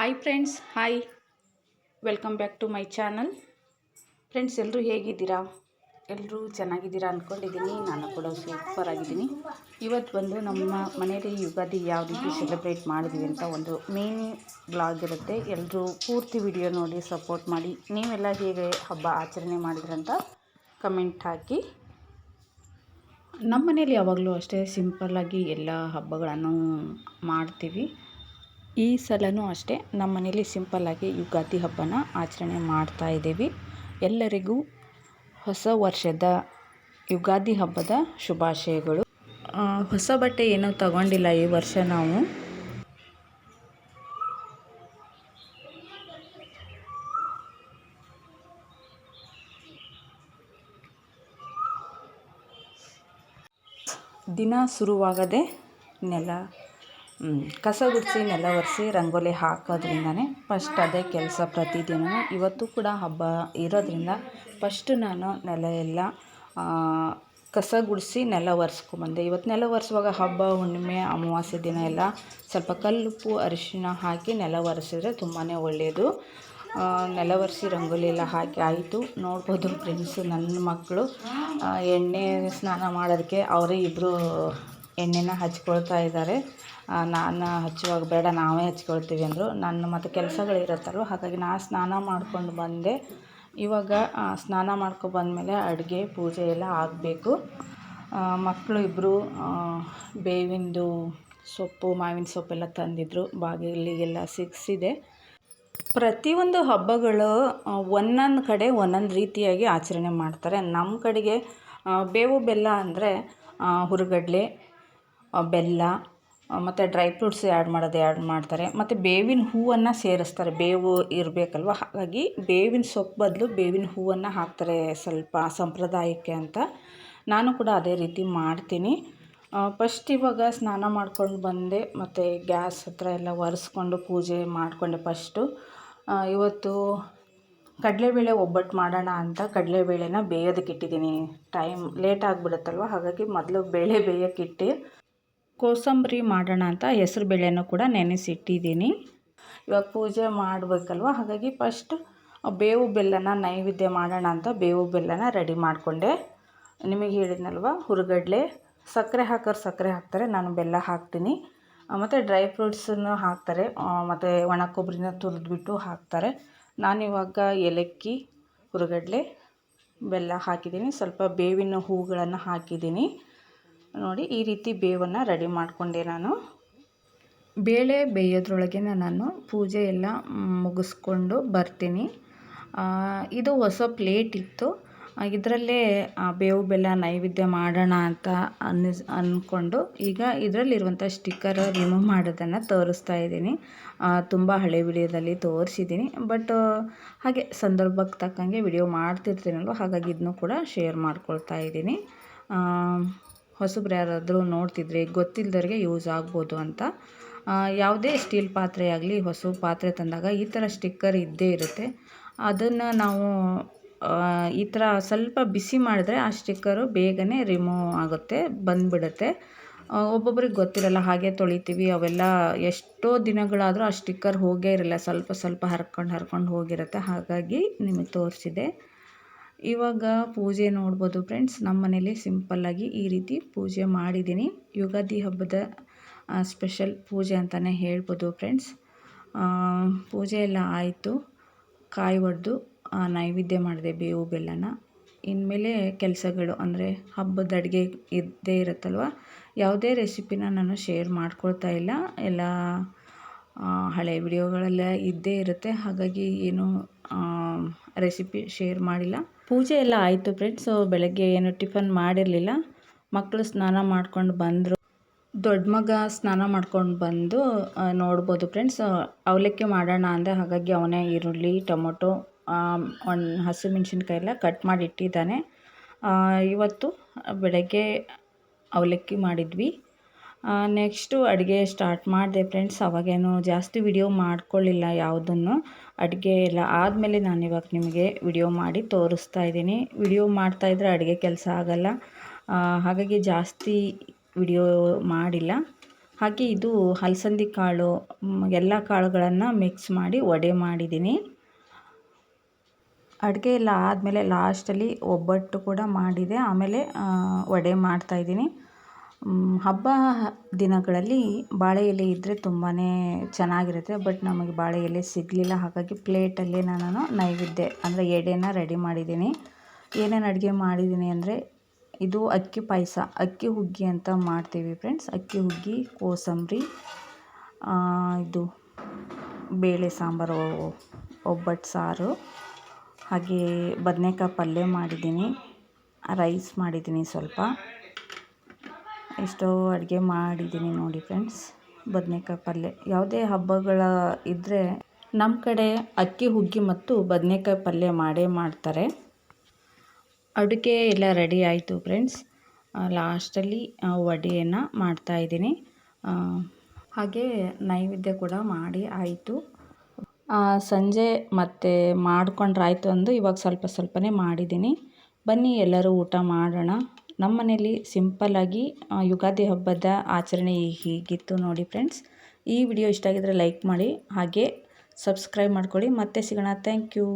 Hi friends hi welcome back to my channel friends ಎಲ್ಲರೂ ಹೇಗಿದ್ದೀರಾ? ಎಲ್ಲರೂ ಚೆನ್ನಾಗಿದ್ದೀರಾ ಅಂದ್ಕೊಂಡಿದ್ದೀನಿ ನಾನು ಕೂಡ ಸೂಪರ್ ಆಗಿದ್ದೀನಿ. ಇವತ್ತು ಬಂದು ನಮ್ಮ ಮನೆಯಲ್ಲಿ ಯುಗಾದಿ ಯಾವ ರೀತಿ ಸೆಲೆಬ್ರೇಟ್ ಮಾಡಿದ್ವಿ ಅಂತ ಒಂದು ಮೇನ್ ಬ್ಲಾಗ್ ಇರುತ್ತೆ. ಎಲ್ಲರೂ ಪೂರ್ತಿ ವಿಡಿಯೋ ನೋಡಿ ಸಪೋರ್ಟ್ ಮಾಡಿ. ನೀವೆಲ್ಲ ಹೇಗೆ ಹಬ್ಬ ಆಚರಣೆ ಮಾಡಿದ್ರಂತ ಕಮೆಂಟ್ ಹಾಕಿ. ನಮ್ಮ ಮನೇಲಿ ಯಾವಾಗಲೂ ಅಷ್ಟೇ ಸಿಂಪಲ್ಲಾಗಿ ಎಲ್ಲ ಹಬ್ಬಗಳನ್ನು ಮಾಡ್ತೀವಿ. ಈ ಸಲವೂ ಅಷ್ಟೇ, ನಮ್ಮ ಮನೇಲಿ ಸಿಂಪಲ್ಲಾಗಿ ಯುಗಾದಿ ಹಬ್ಬನ ಆಚರಣೆ ಮಾಡ್ತಾ ಇದ್ದೀವಿ. ಎಲ್ಲರಿಗೂ ಹೊಸ ವರ್ಷದ ಯುಗಾದಿ ಹಬ್ಬದ ಶುಭಾಶಯಗಳು. ಹೊಸ ಬಟ್ಟೆ ಏನೂ ತಗೊಂಡಿಲ್ಲ ಈ ವರ್ಷ ನಾವು. ದಿನ ಶುರುವಾಗದೆ ನೆಲ ಕಸ ಗುಡಿಸಿ ನೆಲ ಒರೆಸಿ ರಂಗೋಲಿ ಹಾಕೋದ್ರಿಂದನೇ ಫಸ್ಟ್ ಅದೇ ಕೆಲಸ ಪ್ರತಿದಿನ ಇವತ್ತು ಕೂಡ ಹಬ್ಬ ಇರೋದ್ರಿಂದ ಫಸ್ಟ್ ನಾನು ನೆಲ ಎಲ್ಲ ಕಸ ಗುಡಿಸಿ ನೆಲ ಒರೆಸ್ಕೊಂಬಂದೆ ಇವತ್ತು ನೆಲ ಒರೆಸುವಾಗ ಹಬ್ಬ, ಹುಣ್ಣಿಮೆ, ಅಮಾವಾಸ್ಯೆ ದಿನ ಎಲ್ಲ ಸ್ವಲ್ಪ ಕಲ್ಲುಪ್ಪು ಅರಿಶಿನ ಹಾಕಿ ನೆಲ ಒರೆಸಿದ್ರೆ ತುಂಬಾ ಒಳ್ಳೆಯದು ನೆಲ ಒರೆಸಿ ರಂಗೋಲಿ ಎಲ್ಲ ಹಾಕಿ ಆಯಿತು. ನೋಡ್ಬೋದು ಫ್ರೆಂಡ್ಸ್ ನನ್ನ ಮಕ್ಕಳು ಎಣ್ಣೆ ಸ್ನಾನ ಮಾಡೋದಕ್ಕೆ ಅವರೇ ಇಬ್ಬರು ಎಣ್ಣೆನ ಹಚ್ಕೊಳ್ತಾ ಇದ್ದಾರೆ. ನಾನು ಹಚ್ಚುವಾಗ ಬೇಡ, ನಾವೇ ಹಚ್ಕೊಳ್ತೀವಿ ಅಂದರು. ನನ್ನ ಮತ್ತು ಕೆಲಸಗಳಿರುತ್ತಲ್ವ ಹಾಗಾಗಿ ನಾನು ಸ್ನಾನ ಮಾಡ್ಕೊಂಡು ಬಂದೆ. ಇವಾಗ ಸ್ನಾನ ಮಾಡ್ಕೊ ಬಂದಮೇಲೆ ಅಡುಗೆ, ಪೂಜೆ ಎಲ್ಲ ಆಗಬೇಕು. ಮಕ್ಕಳು ಇಬ್ಬರು ಬೇವಿಂದು ಸೊಪ್ಪು, ಮಾವಿನ ಸೊಪ್ಪೆಲ್ಲ ತಂದಿದ್ದರು ಬಾಗಿಲಿಗೆಲ್ಲ ಸಿಗ್ಸಿದೆ. ಪ್ರತಿಯೊಂದು ಹಬ್ಬಗಳು ಒಂದೊಂದು ಕಡೆ ಒಂದೊಂದು ರೀತಿಯಾಗಿ ಆಚರಣೆ ಮಾಡ್ತಾರೆ. ನಮ್ಮ ಕಡೆಗೆ ಬೇವು ಬೆಲ್ಲ ಅಂದರೆ ಹುರುಗಡಲೆ ಬೆಲ್ಲ ಮತ್ತು ಡ್ರೈ ಫ್ರೂಟ್ಸ್ ಆ್ಯಡ್ ಮಾಡೋದು ಆ್ಯಡ್ ಮಾಡ್ತಾರೆ. ಮತ್ತು ಬೇವಿನ ಹೂವನ್ನು ಸೇರಿಸ್ತಾರೆ. ಬೇವು ಇರಬೇಕಲ್ವ? ಹಾಗಾಗಿ ಬೇವಿನ ಸೊಪ್ಪು ಬದಲು ಬೇವಿನ ಹೂವನ್ನು ಹಾಕ್ತಾರೆ ಸ್ವಲ್ಪ ಸಂಪ್ರದಾಯಕ್ಕೆ ಅಂತ. ನಾನು ಕೂಡ ಅದೇ ರೀತಿ ಮಾಡ್ತೀನಿ. ಫಸ್ಟ್ ಇವಾಗ ಸ್ನಾನ ಮಾಡ್ಕೊಂಡು ಬಂದೆ. ಮತ್ತು ಗ್ಯಾಸ್ ಹತ್ರ ಎಲ್ಲ ಒರೆಸ್ಕೊಂಡು ಪೂಜೆ ಮಾಡಿಕೊಂಡೆ ಫಸ್ಟು ಇವತ್ತು ಕಡಲೆಬೇಳೆ ಒಬ್ಬಟ್ಟು ಮಾಡೋಣ ಅಂತ ಕಡಲೆಬೇಳೆನ ಬೇಯೋದಕ್ಕೆ ಇಟ್ಟಿದ್ದೀನಿ. ಟೈಮ್ ಲೇಟ್ ಆಗಿಬಿಡುತ್ತಲ್ವ? ಹಾಗಾಗಿ ಮೊದಲು ಬೇಳೆ ಬೇಯೋಕ್ಕಿಟ್ಟು ಕೋಸಂಬರಿ ಮಾಡೋಣ ಅಂತ ಹೆಸರು ಬೇಳೆನೂ ಕೂಡ ನೆನೆಸಿಟ್ಟಿದ್ದೀನಿ. ಇವಾಗ ಪೂಜೆ ಮಾಡಬೇಕಲ್ವ? ಹಾಗಾಗಿ ಫಸ್ಟ್ ಬೇವು ಬೆಲ್ಲನ ನೈವೇದ್ಯ ಮಾಡೋಣ ಅಂತ ಬೇವು ಬೆಲ್ಲನ ರೆಡಿ ಮಾಡಿಕೊಂಡೆ. ನಿಮಗೆ ಹೇಳಿದ್ನಲ್ವ? ಹುರುಗಡ್ಲೆ, ಸಕ್ಕರೆ ಹಾಕೋರು ಸಕ್ಕರೆ ಹಾಕ್ತಾರೆ, ನಾನು ಬೆಲ್ಲ ಹಾಕ್ತೀನಿ. ಮತ್ತು ಡ್ರೈ ಫ್ರೂಟ್ಸನ್ನು ಹಾಕ್ತಾರೆ. ಮತ್ತು ಒಣ ಕೊಬ್ಬರಿನ ತುರಿದ್ಬಿಟ್ಟು ಹಾಕ್ತಾರೆ. ನಾನಿವಾಗ ಏಲಕ್ಕಿ, ಹುರುಗಡ್ಲೆ, ಬೆಲ್ಲ ಹಾಕಿದ್ದೀನಿ. ಸ್ವಲ್ಪ ಬೇವಿನ ಹೂಗಳನ್ನು ಹಾಕಿದ್ದೀನಿ. ನೋಡಿ ಈ ರೀತಿ ಬೇವನ್ನು ರೆಡಿ ಮಾಡಿಕೊಂಡೆ ನಾನು. ಬೇಳೆ ಬೇಯೋದ್ರೊಳಗೆ ನಾನು ಪೂಜೆ ಎಲ್ಲ ಮುಗಿಸ್ಕೊಂಡು ಬರ್ತೀನಿ. ಇದು ಹೊಸ ಪ್ಲೇಟ್ ಇತ್ತು. ಇದರಲ್ಲೇ ಬೇವು ಬೆಲ್ಲ ನೈವೇದ್ಯ ಮಾಡೋಣ ಅಂತ ಅನ್ನಿಸ್ ಅಂದ್ಕೊಂಡು ಈಗ ಇದರಲ್ಲಿರುವಂಥ ಸ್ಟಿಕ್ಕರ್ ರಿಮೂವ್ ಮಾಡೋದನ್ನು ತೋರಿಸ್ತಾ ಇದ್ದೀನಿ. ತುಂಬ ಹಳೆ ವಿಡಿಯೋದಲ್ಲಿ ತೋರಿಸಿದ್ದೀನಿ. ಬಟ್ ಹಾಗೆ ಸಂದರ್ಭಕ್ಕೆ ತಕ್ಕಂಗೆ ವಿಡಿಯೋ ಮಾಡ್ತಿರ್ತೀನಲ್ವ? ಹಾಗಾಗಿ ಇದನ್ನು ಕೂಡ ಶೇರ್ ಮಾಡ್ಕೊಳ್ತಾ ಇದ್ದೀನಿ. ಹೊಸಬ್ರು ಯಾರಾದರೂ ನೋಡ್ತಿದ್ರೆ ಗೊತ್ತಿಲ್ಲದವ್ರಿಗೆ ಯೂಸ್ ಆಗ್ಬೋದು ಅಂತ. ಯಾವುದೇ ಸ್ಟೀಲ್ ಪಾತ್ರೆ ಆಗಲಿ, ಹೊಸ ಪಾತ್ರೆ ತಂದಾಗ ಈ ಥರ ಸ್ಟಿಕ್ಕರ್ ಇದ್ದೇ ಇರುತ್ತೆ. ಅದನ್ನು ನಾವು ಈ ಥರ ಸ್ವಲ್ಪ ಬಿಸಿ ಮಾಡಿದ್ರೆ ಆ ಸ್ಟಿಕ್ಕರು ಬೇಗನೆ ರಿಮೂವ್ ಆಗುತ್ತೆ, ಬಂದುಬಿಡುತ್ತೆ. ಒಬ್ಬೊಬ್ರಿಗೆ ಗೊತ್ತಿರಲ್ಲ, ಹಾಗೆ ತೊಳಿತೀವಿ, ಅವೆಲ್ಲ ಎಷ್ಟೋ ದಿನಗಳಾದರೂ ಆ ಸ್ಟಿಕ್ಕರ್ ಹೋಗೇ ಇರಲ್ಲ, ಸ್ವಲ್ಪ ಸ್ವಲ್ಪ ಹರ್ಕೊಂಡು ಹರ್ಕೊಂಡು ಹೋಗಿರುತ್ತೆ. ಹಾಗಾಗಿ ನಿಮಗೆ ತೋರಿಸಿದೆ. ಇವಾಗ ಪೂಜೆ ನೋಡ್ಬೋದು ಫ್ರೆಂಡ್ಸ್. ನಮ್ಮ ಮನೇಲಿ ಸಿಂಪಲ್ಲಾಗಿ ಈ ರೀತಿ ಪೂಜೆ ಮಾಡಿದ್ದೀನಿ. ಯುಗಾದಿ ಹಬ್ಬದ ಸ್ಪೆಷಲ್ ಪೂಜೆ ಅಂತಲೇ ಹೇಳ್ಬೋದು ಫ್ರೆಂಡ್ಸ್. ಪೂಜೆ ಎಲ್ಲ ಆಯಿತು. ಕಾಯಿ ಒಡೆದು ನೈವೇದ್ಯ ಮಾಡಿದೆ ಬೇವು ಬೆಲ್ಲನ. ಇನ್ಮೇಲೆ ಕೆಲಸಗಳು, ಅಂದರೆ ಹಬ್ಬದ ಅಡುಗೆ ಇದ್ದೇ ಇರುತ್ತಲ್ವ? ಯಾವುದೇ ರೆಸಿಪಿನ ನಾನು ಶೇರ್ ಮಾಡ್ಕೊಳ್ತಾ ಇಲ್ಲ. ಎಲ್ಲ ಹಳೆ ವಿಡಿಯೋಗಳೆಲ್ಲ ಇದ್ದೇ ಇರುತ್ತೆ. ಹಾಗಾಗಿ ಏನು ರೆಸಿಪಿ ಶೇರ್ ಮಾಡಿಲ್ಲ. ಪೂಜೆ ಎಲ್ಲ ಆಯಿತು ಫ್ರೆಂಡ್ಸು ಬೆಳಗ್ಗೆ ಏನು ಟಿಫನ್ ಮಾಡಿರಲಿಲ್ಲ. ಮಕ್ಕಳು ಸ್ನಾನ ಮಾಡ್ಕೊಂಡು ಬಂದರು. ದೊಡ್ಡ ಮಗ ಸ್ನಾನ ಮಾಡ್ಕೊಂಡು ಬಂದು ನೋಡ್ಬೋದು ಫ್ರೆಂಡ್ಸ್ ಅವಲಕ್ಕಿ ಮಾಡೋಣ ಅಂದರೆ ಹಾಗಾಗಿ ಅವನೇ ಈರುಳ್ಳಿ, ಟೊಮೊಟೊ ಒಂದು ಹಸಿಮೆಣ್ಸಿನ್ಕಾಯಿ ಎಲ್ಲ ಕಟ್ ಮಾಡಿ ಇಟ್ಟಿದ್ದಾನೆ. ಇವತ್ತು ಬೆಳಗ್ಗೆ ಅವಲಕ್ಕಿ ಮಾಡಿದ್ವಿ. ನೆಕ್ಸ್ಟು ಅಡುಗೆ ಸ್ಟಾರ್ಟ್ ಮಾಡಿದೆ ಫ್ರೆಂಡ್ಸ್ ಅವಾಗೇನು ಜಾಸ್ತಿ ವಿಡಿಯೋ ಮಾಡ್ಕೊಳ್ಳಿಲ್ಲ ಯಾವುದನ್ನು. ಅಡುಗೆ ಎಲ್ಲ ಆದಮೇಲೆ ನಾನು ಇವಾಗ ನಿಮಗೆ ವಿಡಿಯೋ ಮಾಡಿ ತೋರಿಸ್ತಾ ಇದ್ದೀನಿ. ವಿಡಿಯೋ ಮಾಡ್ತಾಯಿದ್ರೆ ಅಡುಗೆ ಕೆಲಸ ಆಗೋಲ್ಲ. ಹಾಗಾಗಿ ಜಾಸ್ತಿ ವಿಡಿಯೋ ಮಾಡಿಲ್ಲ. ಹಾಗೆ ಇದು ಹಲಸಂದಿ ಕಾಳು ಎಲ್ಲ ಕಾಳುಗಳನ್ನು ಮಿಕ್ಸ್ ಮಾಡಿ ವಡೆ ಮಾಡಿದ್ದೀನಿ. ಅಡುಗೆ ಎಲ್ಲ ಆದಮೇಲೆ ಲಾಸ್ಟಲ್ಲಿ ಒಬ್ಬಟ್ಟು ಕೂಡ ಮಾಡಿದೆ. ಆಮೇಲೆ ವಡೆ ಮಾಡ್ತಾಯಿದ್ದೀನಿ ಹಬ್ಬ ದಿನಗಳಲ್ಲಿ ಬಾಳೆ ಎಲೆ ಇದ್ದರೆ ತುಂಬಾ ಚೆನ್ನಾಗಿರುತ್ತೆ ಬಟ್ ನಮಗೆ ಬಾಳೆ ಎಲೆ ಸಿಗಲಿಲ್ಲ. ಹಾಗಾಗಿ ಪ್ಲೇಟಲ್ಲೇ ನಾನು ನೈವೇದ್ಯ, ಅಂದರೆ ಎಡೆನ ರೆಡಿ ಮಾಡಿದ್ದೀನಿ. ಏನೇನು ಅಡುಗೆ ಮಾಡಿದ್ದೀನಿ ಅಂದರೆ, ಇದು ಅಕ್ಕಿ ಪಾಯಸ, ಅಕ್ಕಿ ಹುಗ್ಗಿ ಅಂತ ಮಾಡ್ತೀವಿ ಫ್ರೆಂಡ್ಸ್ ಅಕ್ಕಿ ಹುಗ್ಗಿ, ಕೋಸಂಬರಿ ಇದು ಬೇಳೆ ಸಾಂಬಾರು, ಒಬ್ಬಟ್ಟು ಸಾರು, ಹಾಗೆ ಬದನೇಕಾಯಿ ಪಲ್ಯ ಮಾಡಿದ್ದೀನಿ ರೈಸ್ ಮಾಡಿದ್ದೀನಿ ಸ್ವಲ್ಪ. ಎಷ್ಟೋ ಅಡುಗೆ ಮಾಡಿದ್ದೀನಿ ನೋಡಿ ಫ್ರೆಂಡ್ಸ್ ಬದನೇಕಾಯಿ ಪಲ್ಯ. ಯಾವುದೇ ಹಬ್ಬಗಳ ಇದ್ದರೆ ನಮ್ಮ ಕಡೆ ಅಕ್ಕಿ, ಹುಗ್ಗಿ ಮತ್ತು ಬದನೇಕಾಯಿ ಪಲ್ಯ ಮಾಡೇ ಮಾಡ್ತಾರೆ. ಅಡುಗೆ ಎಲ್ಲ ರೆಡಿ ಆಯಿತು ಫ್ರೆಂಡ್ಸ್ ಲಾಸ್ಟಲ್ಲಿ ವಡೆಯನ್ನು ಮಾಡ್ತಾಯಿದ್ದೀನಿ ಹಾಗೆ ನೈವೇದ್ಯ ಕೂಡ ಮಾಡಿ ಆಯಿತು. ಸಂಜೆ ಮತ್ತೆ ಮಾಡ್ಕೊಂಡ್ರಾಯ್ತು ಅಂದು ಇವಾಗ ಸ್ವಲ್ಪ ಸ್ವಲ್ಪನೇ ಮಾಡಿದ್ದೀನಿ. ಬನ್ನಿ ಎಲ್ಲರೂ ಊಟ ಮಾಡೋಣ. ನಮ್ಮ ಮನೇಲಿ ಸಿಂಪಲ್ಲಾಗಿ ಯುಗಾದಿ ಹಬ್ಬದ ಆಚರಣೆ ಹೀಗಿತ್ತು ನೋಡಿ ಫ್ರೆಂಡ್ಸ್. ಈ ವಿಡಿಯೋ ಇಷ್ಟ ಆಗಿದ್ರೆ ಲೈಕ್ ಮಾಡಿ, ಹಾಗೆ ಸಬ್ಸ್ಕ್ರೈಬ್ ಮಾಡ್ಕೊಳ್ಳಿ. ಮತ್ತೆ ಸಿಗೋಣ. Thank you.